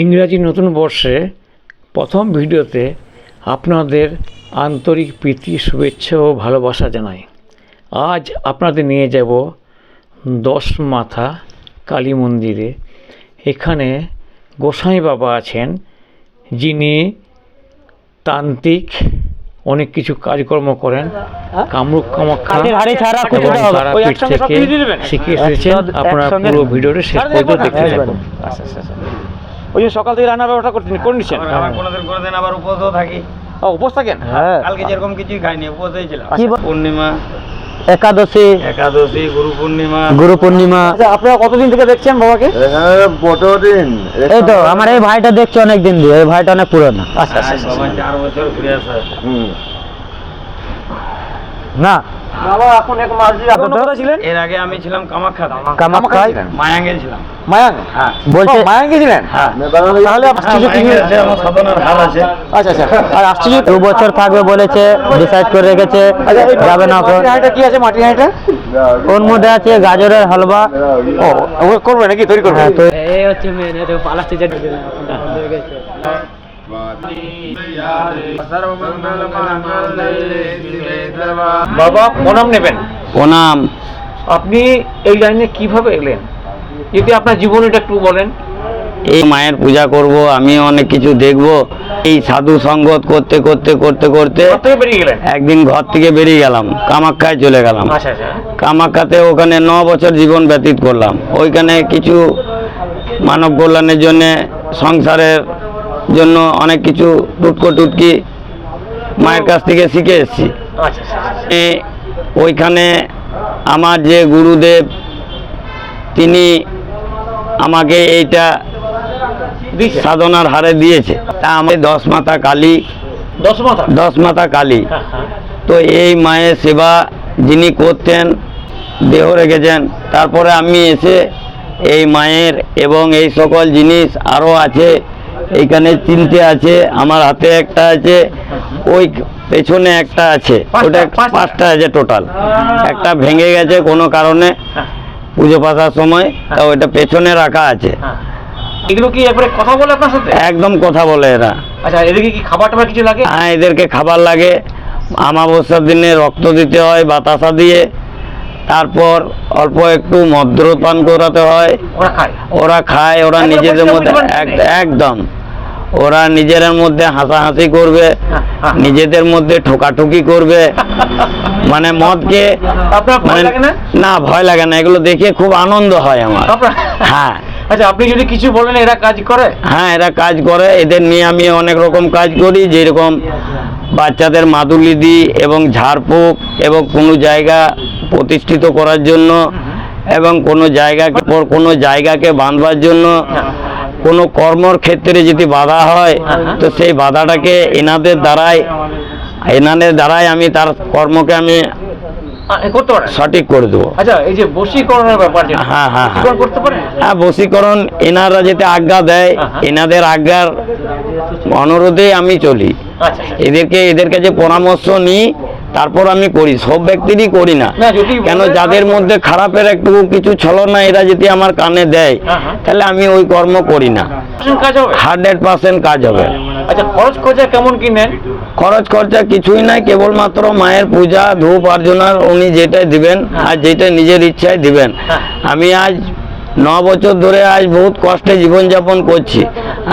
ইংরাজি নতুন বর্ষে প্রথম ভিডিওতে আপনাদের আন্তরিক প্রীতি শুভেচ্ছা ও ভালোবাসা জানাই। আজ আপনাদের নিয়ে যাব দশ মাথা কালী মন্দিরে। এখানে গোসাই বাবা আছেন যিনি তান্ত্রিক অনেক কিছু কাজকর্ম করেন। কামরূপ কামাখ্যা। তারাপীঠ থেকে শিখে এসেছেন। আপনারা পুরো ভিডিওটা শেষ পর্যন্ত দেখতে থাকুন। আচ্ছা আচ্ছা আচ্ছা। ওই যে সকাল থেকে রান্নার ব্যবস্থা করছেন করে নিচ্ছেন আবার কোনোদিন কোনোদিন আবার উপোসও থাকি। ও, উপোস থাকেন? হ্যাঁ কালকে যেরকম কিছুই খাইনি উপোসেই ছিলাম। পূর্ণিমা। একাদশী। একাদশী গুরু পূর্ণিমা। গুরু পূর্ণিমা। আচ্ছা আপনারা কতদিন থেকে দেখছেন বাবাকে? দিন। এই তো আমার এই ভাইটা দেখছি অনেক দিন দিয়ে এই ভাইটা অনেক পুরনো। আচ্ছা আজ বাবা চার বছর ঘুরে আসা। না। বাবা এখন এক মাস দিয়ে ছিলেন? এর আগে আমি ছিলাম কামাখ্যা কামাখ্যায়? মায়াঙ্গে ছিলাম। মায়াং হ্যাঁ। বলছে মায়াং গেছিলেন হ্যাঁ। তাহলে আশ্চর্য আছে। আচ্ছা আচ্ছা। আর আশ্চর্য দু বছর থাকবে বলেছে ডিসাইড করে রেখেছে যাবে না কি আছে? মাটির হাঁড়িটা? ওর মধ্যে আছে? গাজরের হালুয়া। ও ও করবে নাকি? তৈরি করবে? হ্যাঁ তো এই হচ্ছে মেন এটা পালাচ্ছে যে বাবা প্রণাম নেবেন। প্রণাম। আপনি এই লাইনে কীভাবে এলেন? যদি আপনার জীবনীটা একটু বলেন। এই মায়ের পূজা করব আমি অনেক কিছু দেখব। এই সাধু সঙ্গত করতে করতে করতে করতে একদিন ঘর থেকে বেরিয়ে গেলাম কামাক্ষায় চলে গেলাম। আচ্ছা আচ্ছা। ওখানে ন বছর জীবন ব্যতীত করলাম। ওইখানে কিছু মানব কল্যাণের জন্যে সংসারের জন্য অনেক কিছু টুটকো টুটকি মায়ের কাছ থেকে শিখে এসেছি। আচ্ছা। এ, ওইখানে আমার যে গুরুদেব তিনি আমাকে এইটা সাধনার হারে দিয়েছে। তা আমি দশ মাথা কালী। দশ মাথা? দশ মাথা কালী। হ্যাঁ হ্যাঁ। তো এই মায়ের সেবা যিনি করতেন দেহ রেখেছেন তারপরে আমি এসে এই মায়ের এবং এই সকল জিনিস আরও আছে এইখানে তিনটে আছে আমার হাতে একটা আছে ওই পেছনে একটা আছে। ওটা পাঁচটা? আছে টোটাল একটা ভেঙে গেছে কোনো কারণে। হ্যাঁ। পুজো পাশার সময় তা ওইটা পেছনে রাখা আছে। হ্যাঁ। এগুলো কি একবারে কথা বলে আপনার সাথে? একদম কথা বলে এরা। আচ্ছা এদিকে কি খাবার টাবার কিছু লাগে? হ্যাঁ এদেরকে খাবার লাগে। আমাবস্যার দিনে রক্ত দিতে হয় বাতাসা দিয়ে। তারপর অল্প একটু মদ্যপান করাতে হয়। ওরা খায়? ওরা খায় ওরা নিজেদের মধ্যে একদম। ওরা নিজেদের মধ্যে হাসাহাসি করবে। নিজেদের মধ্যে ঠোকাঠুকি করবে মানে মদকে আপনার ভয় মানে না? ভয় লাগে না এগুলো দেখে খুব আনন্দ হয় আমার হ্যাঁ আচ্ছা আপনি যদি কিছু বলেন এরা কাজ করে হ্যাঁ এরা কাজ করে এদের নিয়ে আমি অনেক রকম কাজ করি যেরকম বাচ্চাদের মাদুলি দিই এবং ঝাড়ফুঁক এবং কোনো জায়গা প্রতিষ্ঠিত করার জন্য এবং কোনো জায়গাকে পর কোনো জায়গাকে বাঁধবার জন্য কোনো কর্মর ক্ষেত্রে যদি বাধা হয় তো সেই বাধাটাকে এনাদের দ্বারাই এনাদের দ্বারাই আমি তার কর্মকে আমি সঠিক করে দেবো আচ্ছা হ্যাঁ, হ্যাঁ, হ্যাঁ। বশীকরণ হ্যাঁ বশীকরণ এনারা যেতে আজ্ঞা দেয়। এনাদের আজ্ঞার অনুরোধে আমি চলি আচ্ছা আচ্ছা। এদেরকে এদের কাছে পরামর্শ নিই তারপর আমি করি সব ব্যক্তিরই করি না। কেন যাদের মধ্যে খারাপের একটু কিছু ছলনা এরা যদি আমার কানে দেয় হ্যাঁ, হ্যাঁ। তাহলে আমি ওই কর্ম করি না। হান্ড্রেড পার্সেন্ট কাজ হবে। আচ্ছা খরচ খরচা কেমন কি নেন? খরচ খরচা কিছুই নাই কেবলমাত্র মায়ের পূজা ধূপ অর্জনার উনি যেটাই দিবেন আর যেটা নিজের ইচ্ছায় দিবেন। হ্যাঁ। আমি আজ ন বছর ধরে আজ বহুত কষ্টে জীবনযাপন করছি।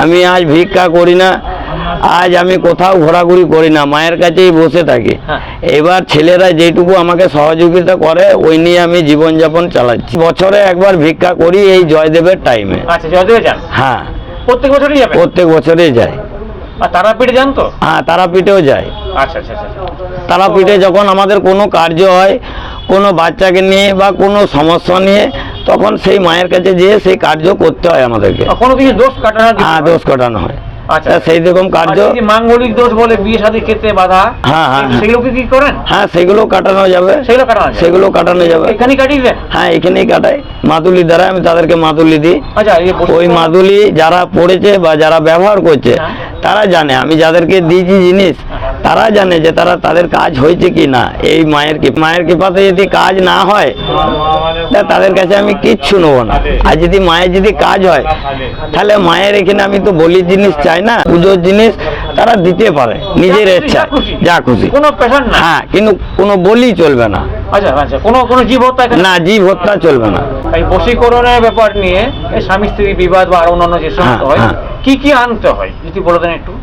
আমি আজ ভিক্ষা করি না আজ আমি কোথাও ঘোরাঘুরি করি না মায়ের কাছেই বসে থাকি। হ্যাঁ। এবার ছেলেরা যেটুকু আমাকে সহযোগিতা করে ওই নিয়ে আমি জীবনযাপন চালাচ্ছি। বছরে একবার ভিক্ষা করি এই জয়দেবের টাইমে আচ্ছা হ্যাঁ। প্রত্যেক বছরই প্রত্যেক বছরেই আর তারাপীঠে যান তো? হ্যাঁ তারাপীঠেও যাই। আচ্ছা আচ্ছা তারাপীঠে যখন আমাদের কোনো কার্য হয় কোনো বাচ্চাকে নিয়ে বা কোনো সমস্যা নিয়ে তখন সেই মায়ের কাছে যেয়ে সেই কার্য করতে হয় আমাদেরকে। কোনো কিছু দোষ কাটানোর কিছু হ্যাঁ? দোষ কাটানো হয়। সেই রকম কার্য আর এই যে মাঙ্গলিক দোষ বলে বিয়ে ক্ষেত্রে বাধা হ্যাঁ, হ্যাঁ। সেগুলো কি করেন? হ্যাঁ সেগুলো কাটানো যাবে। সেগুলো কাটানো সেগুলো কাটানো যাবে। এখানেই কাটিয়ে দেন? হ্যাঁ এখানেই কাটাই। মাদুলি দ্বারা আমি তাদেরকে মাদুলি দিই। আচ্ছা ওই মাদুলি যারা পড়েছে বা যারা ব্যবহার করছে হ্যাঁ। তারা জানে, আমি যাদেরকে দিয়েছি জিনিস, তারা জানে যে তারা তাদের কাজ হয়েছে কি না। এই মায়ের কি মায়ের কৃপাতে যদি কাজ না হয় তাদের কাছে আমি কিচ্ছু নেব না। আর যদি মায়ের যদি কাজ হয়, তাহলে মায়ের এখানে আমি তো বলির জিনিস চাই না, পুজোর জিনিস তারা দিতে পারে নিজের ইচ্ছা। যা খুশি। কোনো পেশার না। হ্যাঁ কিন্তু কোনো বলি চলবে না। আচ্ছা আচ্ছা কোনো কোনো জীব হত্যা না জীব হত্যা চলবে না। এই বশীকরণের ব্যাপার নিয়ে এই স্বামী স্ত্রী বিবাদ বা আর অন্যান্য যে সমস্ত হ্যাঁ, হয় হ্যাঁ। কি কি আনতে হয়? যদি বলে দেন একটু।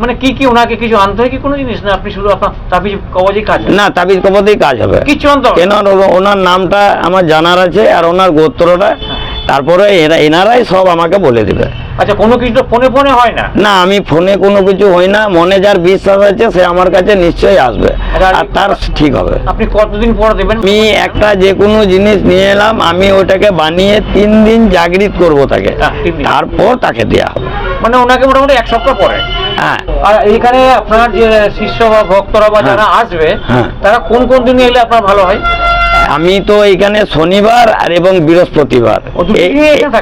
মানে কি কি ওনাকে কিছু আনতে হয় কি কোনো জিনিস? না আপনি শুধু আপনার তাবিজ কবজই কাজ না তাবিজ কবতেই কাজ হবে। কিছু আনতে হবে কেন ওনার নামটা আমার জানার আছে আর ওনার গোত্রটা তারপরে এরা এনারাই সব আমাকে বলে দেবে। আচ্ছা কোনো কিছু ফোনে ফোনে হয় না? না আমি ফোনে কোনো কিছু হই না মনে যার বিশ্বাস আছে সে আমার কাছে নিশ্চয়ই আসবে। আর তার ঠিক হবে। আপনি কতদিন পর দেবেন? আমি একটা যে কোনো জিনিস নিয়ে এলাম আমি ওটাকে বানিয়ে তিন দিন জাগৃত করব তাকে। হ্যাঁ। তারপর তাকে দেওয়া হবে। মানে ওনাকে মোটামুটি এক সপ্তাহ পরে? হ্যাঁ। আর এইখানে আপনার যে শিষ্য বা ভক্তরা বা যারা আসবে হ্যাঁ। তারা কোন কোন দিনে এলে আপনার ভালো হয়? আমি তো এখানে শনিবার আর এবং বৃহস্পতিবার।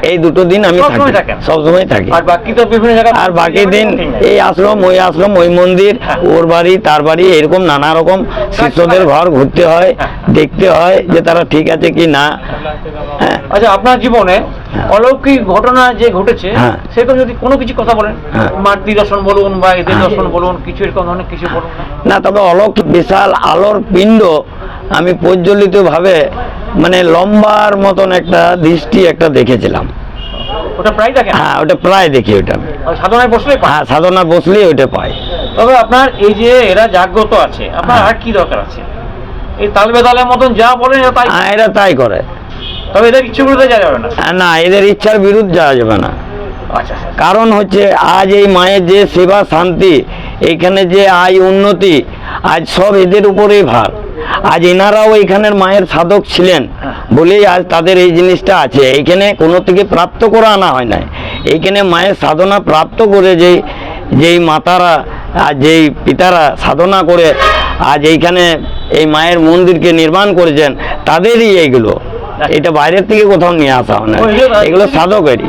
এই- দুটো দিন আমি সবসময় থাকি। সবসময় থাকি। আর বাকি তো বিভিন্ন জায়গায় আর বাকি দিন এই আশ্রম ওই আশ্রম ওই মন্দির হ্যাঁ। ওর বাড়ি তার বাড়ি এরকম নানা রকম শিষ্যদের ঘর ঘুরতে হয় হ্যাঁ। দেখতে হয় যে তারা ঠিক আছে কি না। হ্যাঁ। আচ্ছা আপনার জীবনে অলৌকিক ঘটনা যে ঘটেছে। সেরকম যদি কোনো কিছু কথা বলেন। মাতৃ দর্শন বলুন বা এদের। দর্শন বলুন কিছু এরকম ধরনের কিছু বলুন। না না তবে অলৌকিক বিশাল আলোর পিণ্ড আমি প্রজ্বলিত ভাবে মানে লম্বার মতন একটা দৃষ্টি একটা দেখেছিলাম। ওটা প্রায় দেখেন? হ্যাঁ ওটা প্রায় দেখি ওটা আমি। আর সাধনায় বসলে হ্যাঁ সাধনা বসলেই পাই তবে আপনার এই যে এরা জাগ্রত আছে আপনার হ্যাঁ। আর কি দরকার আছে? এই তাল বেতালের মতন যা বলেন এরা তাই হ্যাঁ এরা তাই করে। তবে এদের ইচ্ছে করতে যাওয়া যাবে না। না এদের ইচ্ছার বিরুদ্ধে যাওয়া যাবে না। আচ্ছা আচ্ছা। কারণ হচ্ছে আজ এই মায়ের যে সেবা শান্তি এখানে যে আয় উন্নতি আজ সব এদের উপরেই ভার। আজ এনারাও এখানের মায়ের সাধক ছিলেন। বলেই আজ তাদের এই জিনিসটা আছে। এইখানে কোনো থেকে প্রাপ্ত করে আনা হয় না এইখানে মায়ের সাধনা প্রাপ্ত করে যে, যেই মাতারা, আর যেই পিতারা সাধনা করে, আজ এইখানে এই মায়ের মন্দিরকে নির্মাণ করেছেন, তাদেরই এইগুলো। এটা বাইরের থেকে কোথাও নিয়ে আসা হয় না। এগুলো- সাধকেরই।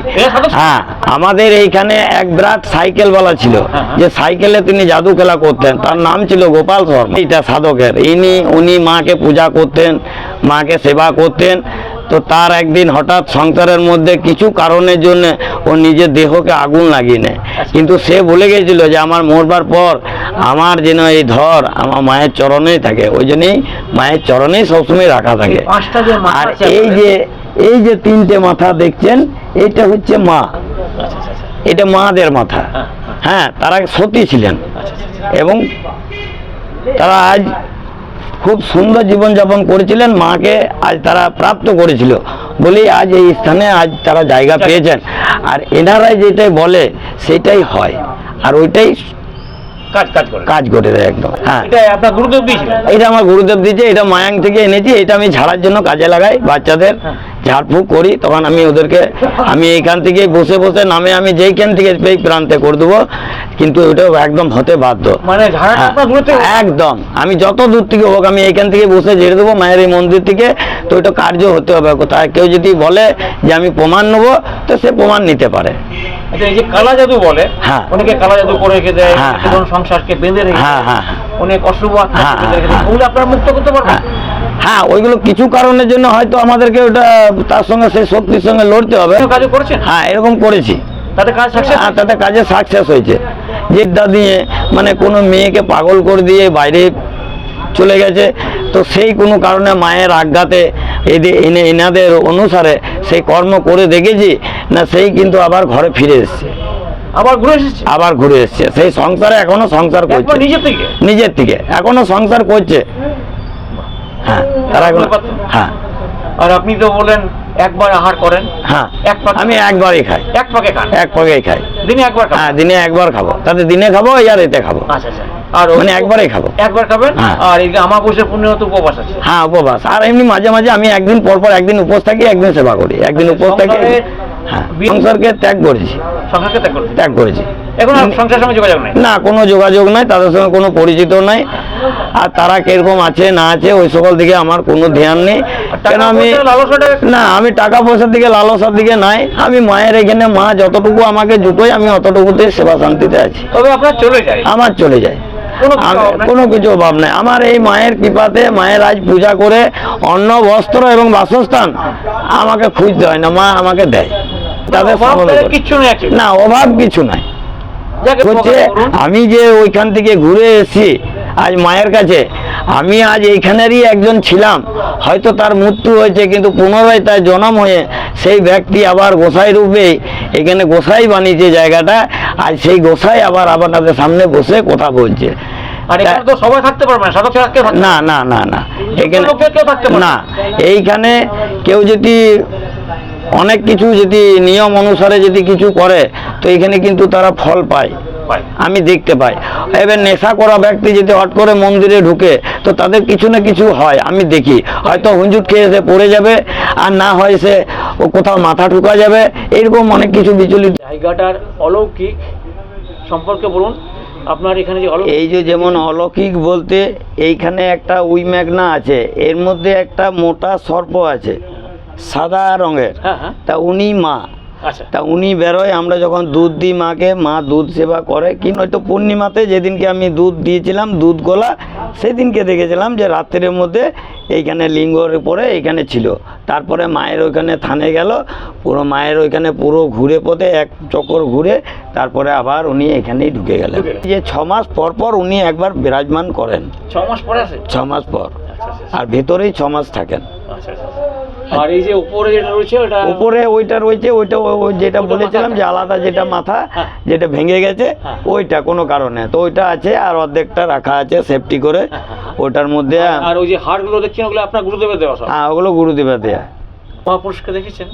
হ্যাঁ আমাদের এইখানে এক বিরাট সাইকেল বলা ছিল। হ্যাঁ, হ্যাঁ। যে সাইকেলে তিনি জাদু খেলা করতেন তার নাম ছিল গোপাল শর্মা। এটা সাধকের। ইনি উনি মাকে পূজা করতেন মাকে সেবা করতেন। তো তার একদিন হঠাৎ সংসারের মধ্যে কিছু কারণের জন্য ও নিজের দেহকে আগুন লাগিয়ে নেয়। কিন্তু সে ভুলে গেছিল যে আমার মরবার পর আমার যেন এই ধর আমার মায়ের চরণেই থাকে। ওই জন্যই মায়ের চরণেই সবসময় রাখা থাকে। আর এই যে এই যে তিনটে মাথা দেখছেন এটা হচ্ছে মা। আচ্ছা আচ্ছা আচ্ছা এটা মাদের মাথা। হ্যাঁ, হ্যাঁ তারা সতী ছিলেন। আচ্ছা আচ্ছা এবং তারা আজ খুব সুন্দর জীবনযাপন করেছিলেন। মাকে আজ তারা প্রাপ্ত করেছিল। বলেই আজ এই স্থানে আজ তারা জায়গা পেয়েছেন। আর এনারা যেটাই বলে সেটাই হয়। আর ওইটাই কাজ করে। দেয় একদম। হ্যাঁ। আপনার গুরুদেব এটা আমার গুরুদেব দিয়েছে এটা মায়াং থেকে এনেছি এটা আমি ঝাড়ার জন্য কাজে লাগাই বাচ্চাদের। হ্যাঁ। ঝাড়ফুঁক করি তখন আমি ওদেরকে আমি এইখান থেকে বসে বসে নামে আমি যেইখান থেকে এই প্রান্তে করে দেবো কিন্তু ওটা একদম হতে বাধ্য। মানে হ্যাঁ, একদম। আমি যত দূর থেকে হোক আমি এইখান থেকে বসে ঝেড়ে দেবো মায়ের এই মন্দির থেকে তো ওইটা কার্য হতে হবে কোথায়? কেউ যদি বলে যে আমি প্রমাণ নেব তো সে প্রমাণ নিতে পারে। আচ্ছা এই যে কালা জাদু বলে হ্যাঁ। অনেকে কালা জাদু করে রেখে দেয় হ্যাঁ, হ্যাঁ। সংসারকে বেঁধে রেখে হ্যাঁ হ্যাঁ অনেক অশুভ আত্মা আপনারা মুক্ত করতে পারবেন? হ্যাঁ ওইগুলো কিছু কারণের জন্য হয়তো আমাদেরকে ওটা তার সঙ্গে সেই শক্তির সঙ্গে লড়তে হবে। কোনো কাজও করেছেন? হ্যাঁ এরকম করেছি। তাতে কাজ সাকসেস হ্যাঁ তাতে কাজে সাকসেস হয়েছে। জেদ্দা দিয়ে মানে কোনো মেয়েকে পাগল করে দিয়ে বাইরে চলে গেছে তো সেই কোনো কারণে মায়ের আজ্ঞাতে এদের এনে এনাদের অনুসারে সেই কর্ম করে দেখেছি না সেই কিন্তু আবার ঘরে ফিরে এসছে। আবার ঘুরে এসেছে? আবার ঘুরে এসছে। সেই সংসারে এখনও সংসার করছে। নিজের থেকে? নিজের থেকে। এখনও সংসার করছে। হ্যাঁ। তারা হ্যাঁ। আর আপনি তো বলেন একবার আহার করেন। হ্যাঁ। এক আমি একবারই খাই। এক পাকে খান। এক পাকেই খাই। দিনে একবার হ্যাঁ দিনে একবার খাব। তাতে দিনে খাব আর এতে খাব। আচ্ছা আচ্ছা। আর মানে একবারই খাব। একবার খাবেন? হ্যাঁ। আর এই আমাবস্যা পূর্ণিমা তো উপবাস আছে? হ্যাঁ উপবাস। আর এমনি মাঝে মাঝে আমি একদিন পর পর একদিন উপোস থাকি একদিন সেবা করি। একদিন উপোস থাকি। হ্যাঁ সংসারকে ত্যাগ করেছি। সংসারকে ত্যাগ করেছি। এখন সংসারের সঙ্গে যোগাযোগ নেই? না কোনো যোগাযোগ নাই তাদের সঙ্গে কোনো পরিচিত নাই। আর তারা কীরকম আছে না আছে ওই সকল দিকে আমার কোনো ধ্যান নেই। কেন আমি না আমি টাকা পয়সার দিকে লালসার দিকে নাই। আমি মায়ের এখানে মা যতটুকু আমাকে জুটোয় আমি অতটুকুতে সেবা শান্তিতে আছি। তবে আপনার চলে যায়। আমার চলে যায়? কোনো কিছু অভাব নাই। আমার এই মায়ের কৃপাতে মায়ের আজ পূজা করে অন্ন বস্ত্র এবং বাসস্থান আমাকে খুঁজতে হয় না মা আমাকে দেয়। না অভাব কিছু নাই হচ্ছে আমি যে ওইখান থেকে ঘুরে এসেছি আজ মায়ের কাছে আমি আজ এইখানেরই একজন ছিলাম। হয়তো তার মৃত্যু হয়েছে কিন্তু পুনরায় তার জন্ম হয়ে সেই ব্যক্তি আবার গোসাই রূপে এখানে গোসাই বানিয়েছে জায়গাটা। আজ সেই গোসাই আবার আপনাদের সামনে বসে কথা বলছে। না না। না না না এখানে না এইখানে কেউ যদি অনেক কিছু যদি নিয়ম অনুসারে যদি কিছু করে তো এখানে কিন্তু তারা ফল পায়। আমি দেখতে পাই। এবার নেশা করা ব্যক্তি যদি হট করে মন্দিরে ঢুকে তো তাদের কিছু না কিছু হয় আমি দেখি। হয়তো হুঞ্জুট খেয়ে সে পড়ে যাবে আর না হয় সে কোথাও মাথা ঠুকা যাবে এরকম অনেক কিছু বিচলিত। জায়গাটার অলৌকিক সম্পর্কে বলুন। আপনার এখানে যে এই যে যেমন অলৌকিক বলতে এইখানে একটা উই মেঘনা আছে এর মধ্যে একটা মোটা সর্প আছে। সাদা রঙের। হ্যাঁ হ্যাঁ। তা উনি মা। আচ্ছা। তা উনি বেরোয় আমরা যখন দুধ দিই মাকে মা দুধ সেবা করে। কি নয়তো পূর্ণিমাতে যেদিনকে আমি দুধ দিয়েছিলাম দুধ গোলা সেদিনকে দেখেছিলাম যে রাত্রের মধ্যে এইখানে লিঙ্গর পরে এইখানে ছিল। তারপরে মায়ের ওইখানে থানে গেল পুরো মায়ের ওইখানে পুরো ঘুরে পথে এক চক্কর ঘুরে তারপরে আবার উনি এখানেই ঢুকে গেলেন। যে ছ মাস পর পর উনি একবার বিরাজমান করেন। ছ মাস পরে আছে? ছ মাস পর। আচ্ছা আচ্ছা আর ভেতরেই ছ মাস থাকেন। আর এই যে উপরে যেটা রয়েছে ওটা উপরে ওইটা রয়েছে ওইটা ওই যেটা বলেছিলাম যে আলাদা যেটা মাথা হ্যাঁ। যেটা ভেঙে গেছে হ্যাঁ। ওইটা কোনো কারণে। তো ওইটা আছে আর অর্ধেকটা রাখা আছে সেফটি করে। হ্যাঁ, হ্যাঁ, হ্যাঁ। ওটার মধ্যে আর ওই যে হাড়গুলো দেখছেন ওগুলো আপনার গুরুদেবের দেওয়া হ্যাঁ ওগুলো গুরুদেবা দেয়া। মহাপুরুষকে দেখেছেন?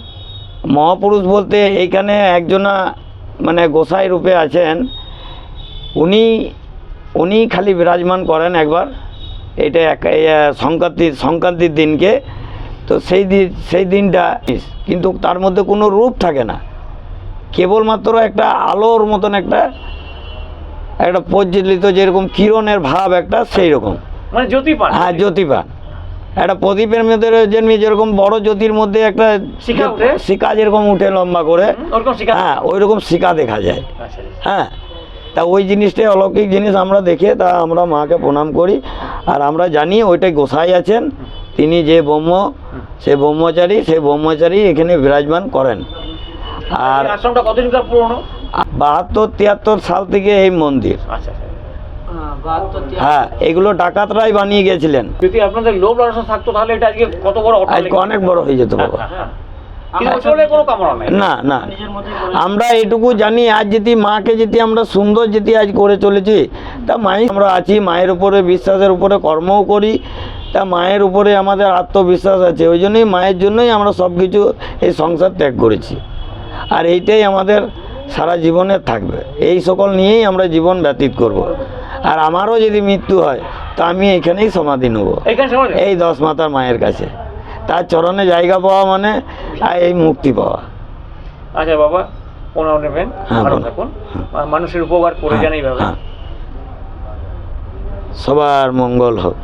মহাপুরুষ বলতে এইখানে একজনা মানে গোসাই রূপে আছেন। উনি উনি খালি বিরাজমান করেন একবার। এটা এক সংক্রান্তি সংক্রান্তির দিনকে। তো সেই দিন সেই দিনটা কিন্তু তার মধ্যে কোনো রূপ থাকে না। কেবলমাত্র একটা আলোর মতন একটা একটা প্রজ্বলিত যেরকম কিরণের ভাব একটা সেই রকম মানে জ্যোতি পান হ্যাঁ জ্যোতি পান একটা প্রদীপের মধ্যে যেমনি যেরকম বড় জ্যোতির মধ্যে একটা শিকা যেরকম উঠে লম্বা করে হ্যাঁ ওই রকম শিকা দেখা যায়। আচ্ছা। হ্যাঁ তা ওই জিনিসটাই অলৌকিক জিনিস আমরা দেখে তা আমরা মাকে প্রণাম করি। আর আমরা জানি ওইটাই গোসাই আছেন। তিনি যে ব্রহ্ম সে ব্রহ্মচারী সেই ব্রহ্মচারী এখানে বিরাজমান করেন। আর আর আশ্রমটা কতদিনকার পুরনো? বাহাত্তর তিয়াত্তর সাল থেকে এই মন্দির। আচ্ছা আচ্ছা। হ্যাঁ এগুলো ডাকাতরাই বানিয়ে গেছিলেন। যদি আপনাদের লোভ লালসা থাকতো তাহলে এটা আজকে কত বড় আজকে অনেক বড় হয়ে যেত বাবা। কামনা নেই। না না। আমরা এটুকু জানি আজ যদি মাকে যদি আমরা সুন্দর যদি আজ করে চলেছি তা মাই আমরা আছি মায়ের উপরে বিশ্বাসের উপরে কর্মও করি। তা মায়ের উপরে আমাদের আত্মবিশ্বাস আছে ওই জন্যই মায়ের জন্যই আমরা সব কিছু এই সংসার ত্যাগ করেছি। আর এইটাই আমাদের সারা জীবনের থাকবে। এই সকল নিয়েই আমরা জীবন ব্যতীত করব। আর আমারও যদি মৃত্যু হয় তা আমি এখানেই সমাধি নেব। এই দশ মাতার মায়ের কাছে। তার চরণে জায়গা পাওয়া মানে এই মুক্তি পাওয়া। আচ্ছা বাবা প্রণাম নেবেন। হ্যাঁ, ভালো থাকুন। মানুষের উপকার করে এইভাবে। হ্যাঁ। সবার মঙ্গল হোক।